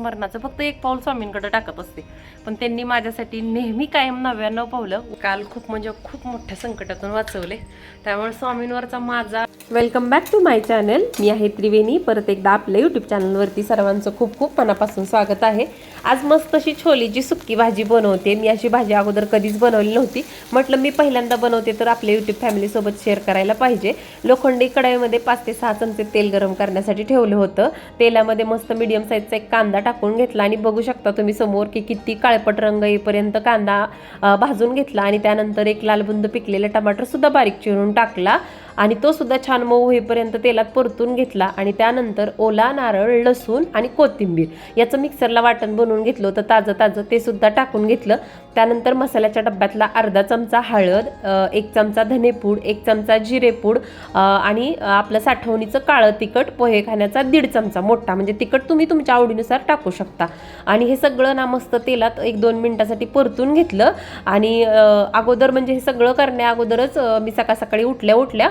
मरणाचं फक्त एक पाऊल स्वामींकडे टाकत असते. पण त्यांनी माझ्यासाठी नेहमी कायम नव्याण्णव पावलं. काल खूप म्हणजे खूप मोठ्या संकटातून वाचवले. त्यामुळे स्वामींवरचा माझा welcome back to my channel मी आहे त्रिवेणी. परत एकदा आपल्या यूट्यूब चॅनलवरती सर्वांचं खूप खूप मनापासून स्वागत आहे. आज मस्त अशी छोलीची सुक्की भाजी बनवते. मी अशी भाजी अगोदर कधीच बनवली नव्हती. म्हटलं मी पहिल्यांदा बनवते तर आपल्या यूट्यूब फॅमिलीसोबत शेअर करायला पाहिजे. लोखंडी कढाईमध्ये पाच ते सहा चमचे तेल गरम करण्यासाठी ठेवलं होतं. तेलामध्ये मस्त मिडियम साईजचा एक कांदा टाकून घेतला आणि बघू शकता तुम्ही समोर की किती काळपट रंग येईपर्यंत कांदा भाजून घेतला आणि त्यानंतर एक लालबुंद पिकलेला टमाटर सुद्धा बारीक चिरून टाकला. आणि तो सुद्धा छान मऊ होईपर्यंत तेलात परतून घेतला आणि त्यानंतर ओला नारळ लसूण आणि कोथिंबीर याचं मिक्सरला वाटण बनवून घेतलं होतं. ताजं ताजं ते सुद्धा टाकून घेतलं. त्यानंतर मसाल्याच्या डब्यातला अर्धा चमचा हळद एक चमचा धनेपूड एक चमचा जिरेपूड आणि आपलं साठवणीचं काळं तिखट पोहे खाण्याचा दीड चमचा मोठा. म्हणजे तिखट तुम्ही तुमच्या आवडीनुसार टाकू शकता. आणि हे सगळं ना मस्त तेलात एक दोन मिनिटासाठी परतून घेतलं. आणि अगोदर म्हणजे हे सगळं करण्या अगोदरच मी सकाळ सकाळी उठल्या उठल्या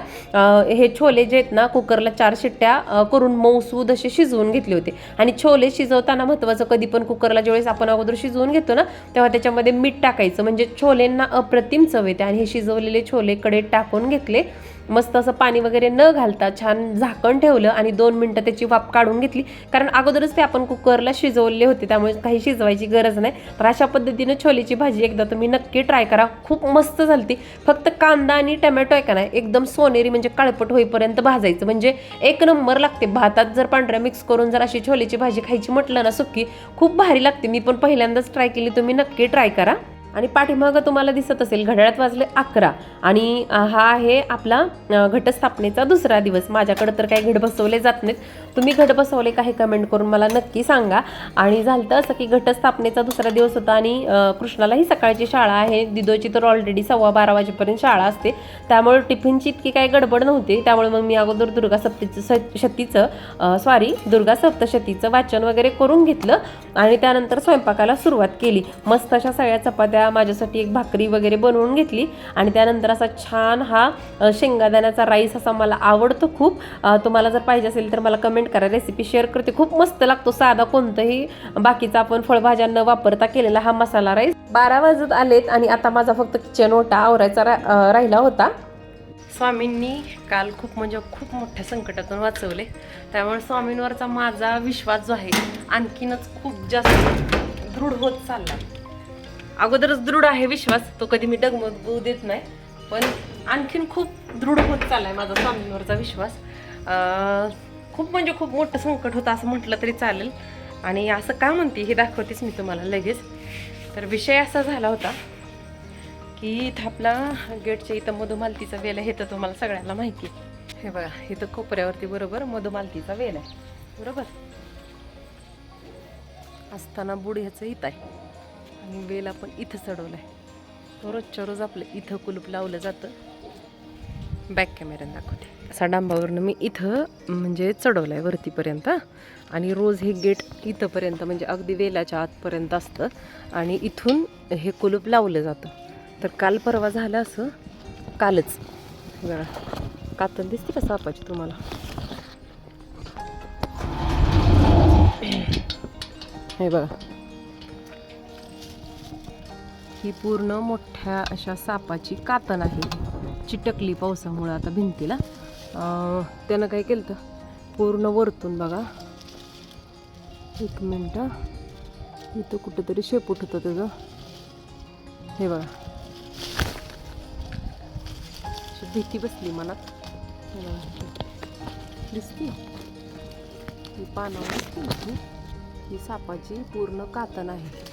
हे छोले जे आहेत ना कुकरला चार शिट्ट्या करून मऊसूद असे शिजवून घेतले होते. आणि छोले शिजवताना महत्त्वाचं कधी पण कुकरला ज्यावेळेस आपण अगोदर शिजवून घेतो ना तेव्हा त्याच्यामध्ये मीठ टाकायचं. म्हणजे छोलेंना अप्रतिम चव येते. आणि हे शिजवलेले छोले कडे टाकून घेतले. मस्त असं पाणी वगैरे न घालता छान झाकण ठेवलं आणि दोन मिनटं त्याची वाफ काढून घेतली. कारण अगोदरच ते आपण कुकरला शिजवले होते त्यामुळे काही शिजवायची गरज नाही. तर अशा पद्धतीनं छोलेची भाजी एकदा तुम्ही नक्की ट्राय करा. खूप मस्त झालती. फक्त कांदा आणि टमॅटो आहे का नाही एकदम सोनेरी म्हणजे काळपट होईपर्यंत भाजायचं. म्हणजे एक नंबर लागते. भातात जर पांढऱ्या मिक्स करून जर अशी छोलेची भाजी खायची म्हटलं ना सुक्की खूप भारी लागते. मी पण पहिल्यांदाच ट्राय केली. तुम्ही नक्की ट्राय करा. आणि पाठीमागं तुम्हाला दिसत असेल घड्याळात वाजले अकरा. आणि हा आहे आपला घटस्थापनेचा दुसरा दिवस. माझ्याकडे तर काही घट बसवले जात नाहीत. तुम्ही घट बसवले काही कमेंट करून मला नक्की सांगा. आणि झालं तर असं की घटस्थापनेचा दुसरा दिवस होता आणि कृष्णालाही सकाळची शाळा आहे. दिदोची तर ऑलरेडी सव्वा बारा वाजेपर्यंत शाळा असते. त्यामुळे टिफिनची इतकी काही गडबड नव्हती. त्यामुळे मग मी अगोदर दुर्गा सप्तीचं स- शतीचं सॉरी दुर्गा सप्तशतीचं वाचन वगैरे करून घेतलं. आणि त्यानंतर स्वयंपाकाला सुरुवात केली. मस्त अशा सगळ्या चपात्या माझ्यासाठी एक भाकरी वगैरे बनवून घेतली आणि त्यानंतर असा छान हा शेंगादाण्याचा राईस असा मला आवडतो खूप. तुम्हाला जर पाहिजे असेल तर मला कमेंट करा रेसिपी शेअर करते. खूप मस्त लागतो साधा कोणतंही बाकीचा आपण फळभाज्या न वापरता केलेला हा मसाला राईस. बारा वाजत आलेत आणि आता माझा फक्त किचन ओटा आवरायचा रा राहिला होता. स्वामींनी काल खूप म्हणजे खूप मोठ्या संकटातून वाचवले. त्यामुळे स्वामींवरचा माझा विश्वास जो आहे आणखीनच खूप जास्त दृढ होत चालला. अगोदरच दृढ आहे विश्वास तो कधी मी डगमगू देत नाही. पण आणखीन खूप दृढ होत चाललाय माझा स्वामींवरचा विश्वास. खूप म्हणजे खूप मोठं संकट होतं असं म्हटलं तरी चालेल. आणि असं का म्हणते हे दाखवतेच मी तुम्हाला लगेच. तर विषय असा झाला होता की इथं आपला गेटच्या इथं मधुमालतीचा वेल आहे हे तर तुम्हाला सगळ्यांना माहिती आहे. हे बघा इथं कोपऱ्यावरती बरोबर मधुमालतीचा वेल आहे. बरोबर? असताना बुड ह्याचं इथं आहे. आणि वेल आपण इथं चढवलं आहे रोजच्या रोज आपलं इथं कुलूप लावलं जातं. बॅक कॅमेऱ्यानं दाखवते. असा डांबावरनं मी इथं म्हणजे चढवलं आहे वरतीपर्यंत आणि रोज हे गेट इथंपर्यंत म्हणजे अगदी वेलाच्या आतपर्यंत असतं. आणि इथून हे कुलूप लावलं जातं. तर काल परवा झालं असं कालच. जरा कातल दिसते का सापाची तुम्हाला? हे बघा. ही पूर्ण मोठ्या अशा सापाची कातन आहे. चिटकली पावसामुळे आता भिंतीला. त्यानं काय केलं पूर्ण वरतून बघा. एक मिनटं. इथं कुठंतरी शेपूट होतं त्याचं. हे बघा. अशी भीती बसली मनात. हे बघा. दिसती? ही पानावर दिसती ही? सापाची पूर्ण कातन आहे.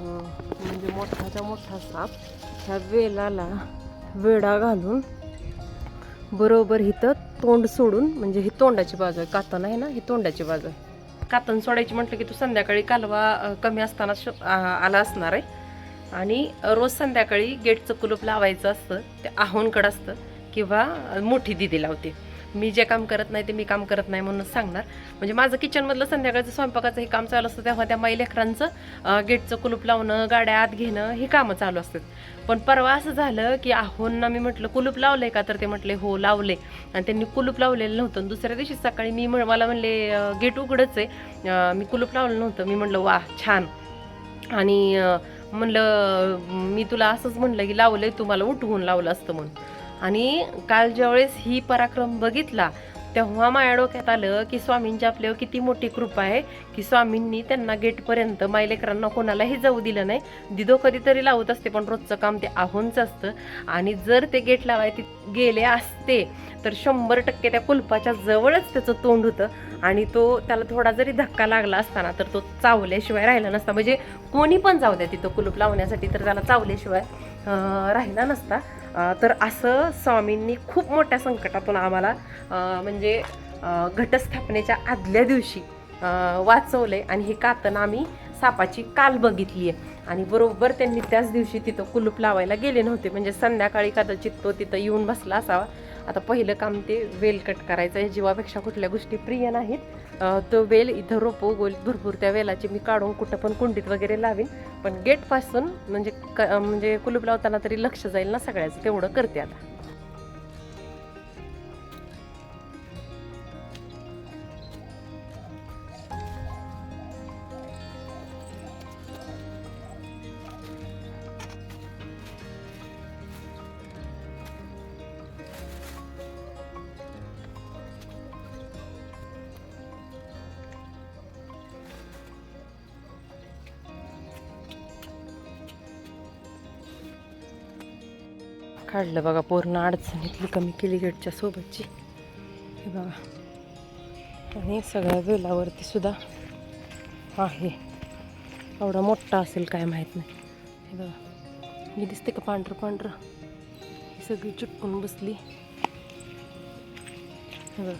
म्हणजे मोठाचा मोठा साप ह्या वेलाला वेडा घालून बरोबर इथं तोंड सोडून म्हणजे ही तोंडाची बाजू आहे कातन आहे ना ही तोंडाची बाजू आहे. कातन सोडायची म्हटलं की तू संध्याकाळी कालवा कमी असताना श- आला असणार आहे आणि रोज संध्याकाळी गेटचं कुलूप लावायचं असतं. ते आहोनकडं असतं. किंवा मोठी दिदी लावते. मी जे काम करत नाही ते मी काम करत नाही म्हणून सांगणार. म्हणजे माझं किचनमधलं संध्याकाळचं स्वयंपाकाचं हे काम चालू असतं तेव्हा त्या माई लेकरांचं गेटचं कुलूप लावणं गाड्या आत घेणं हे कामं चालू असतात. पण परवा असं झालं की आहोंना मी म्हटलं कुलूप लावलंय का? तर ते म्हटले हो लावले. आणि त्यांनी कुलूप लावलेलं नव्हतं. दुसऱ्या दिवशी सकाळी मी मला म्हणले गेट उघडच आहे. मी कुलूप लावलं नव्हतं. मी म्हटलं वा छान. आणि म्हणलं मी तुला असंच म्हणलं की लावलंय तुम्हाला उठवून लावलं असतं म्हणून. आणि काल ज्यावेळेस ही पराक्रम बघितला तेव्हा माझ्या डोक्यात आलं की स्वामींची आपल्यावर किती मोठी कृपा आहे की स्वामींनी त्यांना गेटपर्यंत मायलेकरांना कोणालाही जाऊ दिलं नाही. दिदो कधीतरी लावत असते पण रोजचं काम ते आहोंच असतं. आणि जर ते गेट लावायचे गेले असते तर शंभर टक्के त्या कुलपाच्या जवळच त्याचं तोंड होतं. आणि तो त्याला थोडा जरी धक्का लागला असताना तर तो चावल्याशिवाय राहिला नसता. म्हणजे कोणी पण जाऊ द्या तिथं कुलूप लावण्यासाठी तर त्याला चावल्याशिवाय राहिला नसता. तर असं स्वामींनी खूप मोठ्या संकटातून आम्हाला म्हणजे घटस्थापनेच्या आदल्या दिवशी वाचवलं आहे आणि हे कातन आम्ही सापाची काल बघितली आहे आणि बरोबर त्यांनी त्याच दिवशी तिथं कुलूप लावायला गेले नव्हते. म्हणजे संध्याकाळी कदाचित तो तिथं येऊन बसला असावा. आता पहिलं काम ते वेल कट करायचं आहे. जीवापेक्षा कुठल्या गोष्टी प्रिय नाहीत. तो वेल इथं रोपं गोल भरपूर त्या वेलाची मी काढून कुठं पण कुंडीत वगैरे लावीन. पण गेटपासून म्हणजे क म्हणजे कुलूप लावताना तरी लक्ष जाईल ना सगळ्याचं. तेवढं करते आता. काढलं बघा पूर्ण अडचणीतली कमी केली गेटच्या सोबतची. हे बघा. आणि सगळ्या वेलावरती सुद्धा आहे. एवढा मोठा असेल काय माहीत नाही. हे बघा. मी दिसते का पांढरं पांढरं? ही सगळी चुटकून बसली. हे बघा.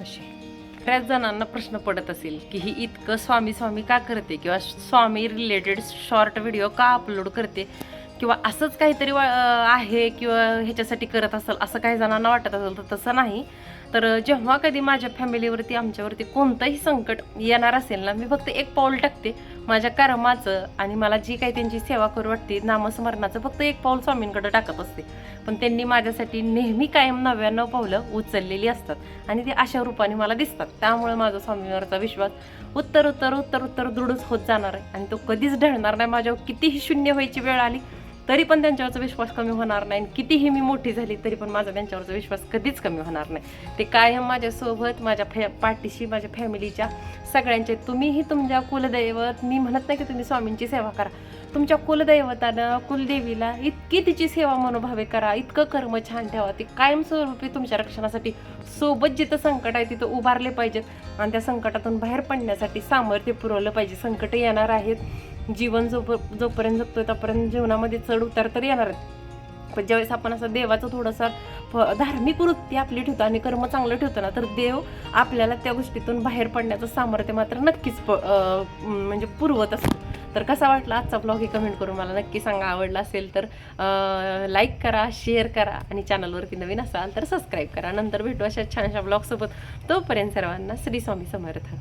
अशी. बऱ्याच जणांना प्रश्न पडत असेल की ही इतकं स्वामी स्वामी का करते किंवा स्वामी रिलेटेड शॉर्ट व्हिडिओ का अपलोड करते? किंवा असंच काहीतरी वा- आहे किंवा ह्याच्यासाठी करत असेल असं काही जणांना वाटत असेल तर तसं नाही. तर जेव्हा कधी माझ्या फॅमिलीवरती आमच्यावरती कोणतंही संकट येणार असेल ना मी फक्त एक पाऊल टाकते माझ्या कर्माचं आणि मला जी काही त्यांची सेवा करू वाटते नामस्मरणाचं फक्त एक पाऊल स्वामींकडे टाकत असते. पण त्यांनी माझ्यासाठी नेहमी कायम नव्याण्णव पावलं उचललेली असतात आणि ती अशा रूपाने मला दिसतात. त्यामुळे माझा स्वामींवरचा विश्वास उत्तर उत्तर उत्तर उत्तर दृढच होत जाणार आहे. आणि तो कधीच ढळणार नाही. माझ्यावर कितीही शून्य व्हायची वेळ आली तरी पण त्यांच्यावरचा विश्वास कमी होणार नाही. आणि कितीही मी मोठी झाली तरी पण माझा त्यांच्यावरचा विश्वास कधीच कमी होणार नाही. ते कायम माझ्यासोबत माझ्या फॅ पाठीशी माझ्या फॅमिलीच्या सगळ्यांचे. तुम्हीही तुमच्या कुलदैवत मी म्हणत नाही की तुम्ही स्वामींची सेवा करा. तुमच्या कुलदैवतानं कुलदेवीला इतकी तिची सेवा मनोभावे करा. इतकं कर्म छान ठेवा. ते कायमस्वरूपी तुमच्या रक्षणासाठी सोबत जिथं संकट आहे तिथं उभारले पाहिजेत. आणि त्या संकटातून बाहेर पडण्यासाठी सामर्थ्य पुरवलं पाहिजे. संकट येणार आहेत. जीवन जो जोपर्यंत जगतोय तोपर्यंत जीवनामध्ये चढ उतार तर येणार आहेत. पण ज्यावेळेस आपण असं देवाचं थोडंसं फ- धार्मिक वृत्ती आपली ठेवतो आणि कर्म चांगलं ठेवतो ना तर देव आपल्याला त्या गोष्टीतून बाहेर पडण्याचं सामर्थ्य मात्र नक्कीच प- म्हणजे पुरवत असतो. तर कसा वाटला आजचा ब्लॉग हे कमेंट करून मला नक्की सांगा. आवडला असेल तर लाईक करा शेअर करा आणि चॅनलवरती नवीन असाल तर सबस्क्राईब करा. नंतर भेटू अशा छानशा ब्लॉगसोबत तोपर्यंत सर्वांना श्री स्वामी समर्थ.